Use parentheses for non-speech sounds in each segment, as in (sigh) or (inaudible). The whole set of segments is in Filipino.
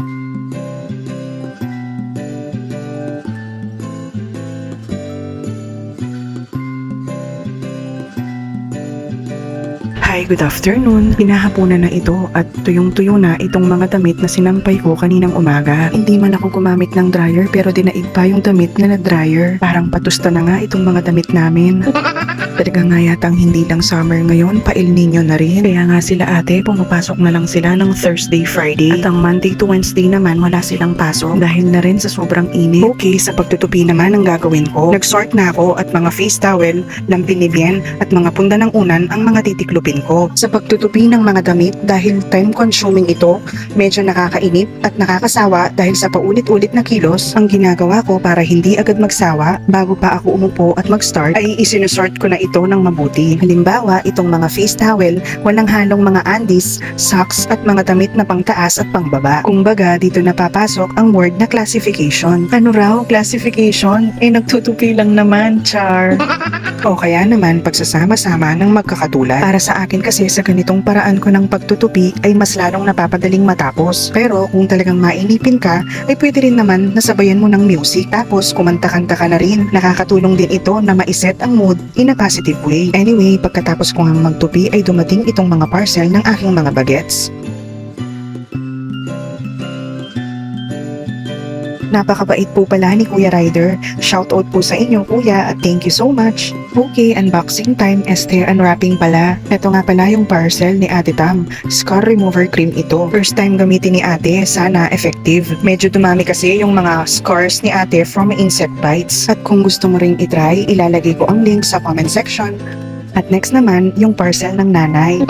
Hi, good afternoon. Hinahapunan na ito at tuyong-tuyo na itong mga damit na sinampay ko kaninang umaga. Hindi man ako gumamit ng dryer pero dinaig pa yung damit na na-dryer. Parang patusta na nga itong mga damit namin. (laughs) Talaga nga yatang hindi lang summer ngayon, pa El Nino na rin. Kaya nga sila ate, pumapasok na lang sila ng Thursday, Friday. At ang Monday to Wednesday naman, wala silang pasok dahil na rin sa sobrang init. Okay, sa pagtutupi naman ang gagawin ko. Nag-sort na ako at mga face towel, lampin ni Bien at mga punda ng unan ang mga titiklupin ko. Sa pagtutupi ng mga damit dahil time consuming ito, medyo nakakainip at nakakasawa dahil sa paulit-ulit na kilos, ang ginagawa ko para hindi agad magsawa bago pa ako umupo at mag-start ay isinusort ko na ito ng mabuti. Halimbawa, itong mga face towel, walang halong mga undies, socks at mga damit na pangtaas at pangbaba. Kumbaga, dito napapasok ang word na classification. Ano raw, classification? Eh, nagtutupi lang naman, char. (laughs) o kaya naman pagsasama-sama ng magkakatulad. Para sa akin kasi sa ganitong paraan ko ng pagtutupi ay mas lalong napapadaling matapos. Pero kung talagang mainipin ka, ay pwede rin naman nasabayan mo ng music. Tapos kumanta-kanta ka na rin. Nakakatulong din ito na maiset ang mood in a positive way. Anyway, pagkatapos ko nga magtupi ay dumating itong mga parcel ng aking mga bagets. Napakabait po pala ni Kuya Ryder. Shoutout po sa inyo Kuya at thank you so much. Okay, unboxing time, Esther unwrapping pala. Ito nga pala yung parcel ni Ate Tam. Scar remover cream ito. First time gamitin ni Ate, sana effective. Medyo dumami kasi yung mga scars ni Ate from insect bites. At kung gusto mo ring itry, ilalagay ko ang link sa comment section. At next naman, yung parcel ng nanay.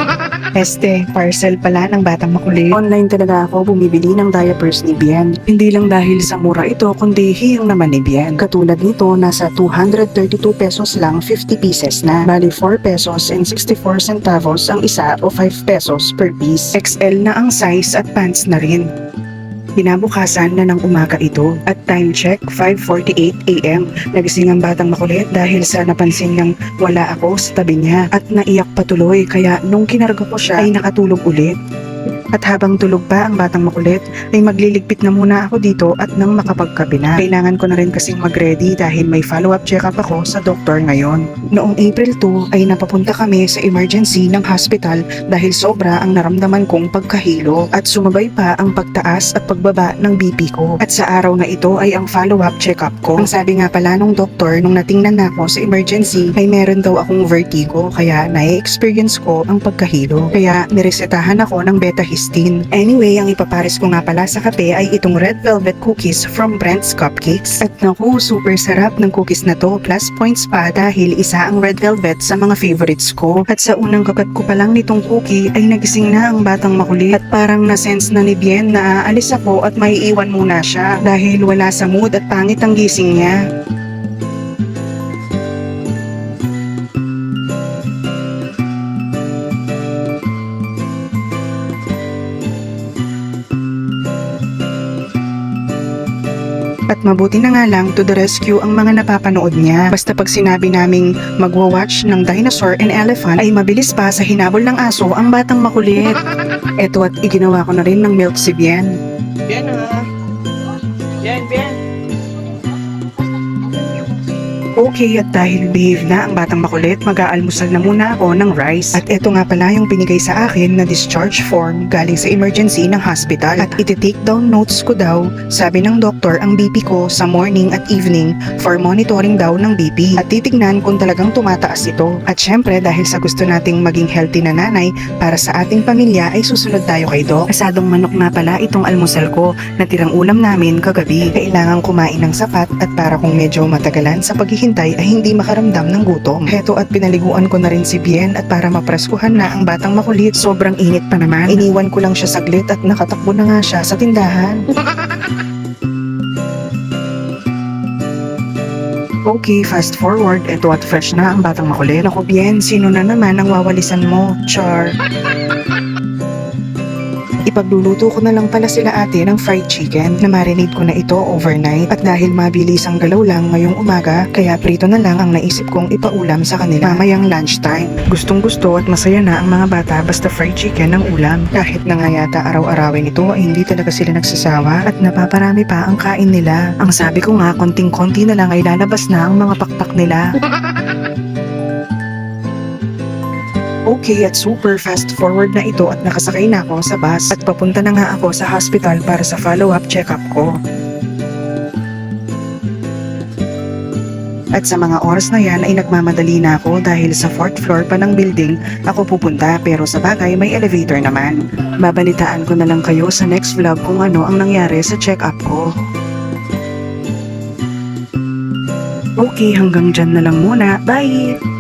Este, parcel pala ng batang makulit. Online talaga ako bumibili ng diapers ni Bien. Hindi lang dahil sa mura ito, kundi hiyang naman ni Bien. Katulad nito, nasa 232 pesos lang 50 pieces na. Bali 4 pesos and 64 centavos ang isa o 5 pesos per piece. XL na ang size at pants na rin. Kinabukasan na ng umaga ito at time check 5.48am. Nagising ang batang makulit dahil sa napansin niyang wala ako sa tabi niya at naiyak patuloy kaya nung kinarga ko siya ay nakatulog ulit. At habang tulog pa ang batang makulit, ay magliligpit na muna ako dito at nang makapagkape. Kailangan ko na rin kasing mag-ready dahil may follow-up check-up ako sa doktor ngayon. Noong April 2 ay napapunta kami sa emergency ng hospital dahil sobra ang naramdaman kong pagkahilo at sumabay pa ang pagtaas at pagbaba ng BP ko. At sa araw na ito ay ang follow-up check-up ko. Ang sabi nga pala nung doktor nung natingnan na ako sa emergency ay meron daw akong vertigo kaya na-experience ko ang pagkahilo. Kaya niresetahan ako ng beta-histine. Anyway, ang ipapares ko nga pala sa kape ay itong red velvet cookies from Brent's Cupcakes. At naku, super sarap ng cookies na to. Plus points pa dahil isa ang red velvet sa mga favorites ko. At sa unang kagat ko pa lang nitong cookie ay nagising na ang batang makulit. At parang na-sense na ni Bien na aalis ako at maiiwan muna siya dahil wala sa mood at pangit ang gising niya. At mabuti na nga lang to the rescue ang mga napapanood niya. Basta pag sinabi naming magwa-watch ng dinosaur and elephant ay mabilis pa sa hinabol ng aso ang batang makulit. (laughs) Eto at iginawa ko na rin ng milk si Bien. Bien ah. Bien, bien. Okay at dahil behave na ang batang makulit, mag-aalmusal na muna ako ng rice. At eto nga pala yung binigay sa akin na discharge form galing sa emergency ng hospital. At iti-take down notes ko daw, sabi ng doktor ang BP ko sa morning at evening for monitoring daw ng BP. At titignan kung talagang tumataas ito. At syempre dahil sa gusto nating maging healthy na nanay para sa ating pamilya ay susunod tayo kay Doc. Asadong manok nga pala itong almusal ko na tirang ulam namin kagabi. Kailangan kumain ng sapat at para kung medyo matagalan sa paghihintay ay hindi makaramdam ng gutom. Heto at pinaliguan ko na rin si Bien at para mapreskuhan na ang batang makulit. Sobrang init pa naman. Iniwan ko lang siya saglit at nakatakbo na nga siya sa tindahan. (laughs) Okay, fast forward. Ito at fresh na ang batang makulit. Ako, Bien, sino na naman ang wawalisan mo? Char. (laughs) Ipagluluto ko na lang pala sila ate ng fried chicken na marinate ko na ito overnight at dahil mabilis ang galaw lang ngayong umaga kaya prito na lang ang naisip kong ipaulam sa kanila mamayang lunchtime. Gustong gusto at masaya na ang mga bata basta fried chicken ang ulam. Kahit na nga yata araw-arawin ito ay hindi talaga sila nagsasawa at napaparami pa ang kain nila. Ang sabi ko nga konting-konti na lang ay lalabas na ang mga pakpak nila. (laughs) Okay at super fast forward na ito at nakasakay na ako sa bus at papunta na nga ako sa hospital para sa follow-up check-up ko. At sa mga oras na yan ay nagmamadali na ako dahil sa fourth floor pa ng building ako pupunta pero sa bagay may elevator naman. Babalitaan ko na lang kayo sa next vlog kung ano ang nangyari sa check-up ko. Okay, hanggang dyan na lang muna. Bye!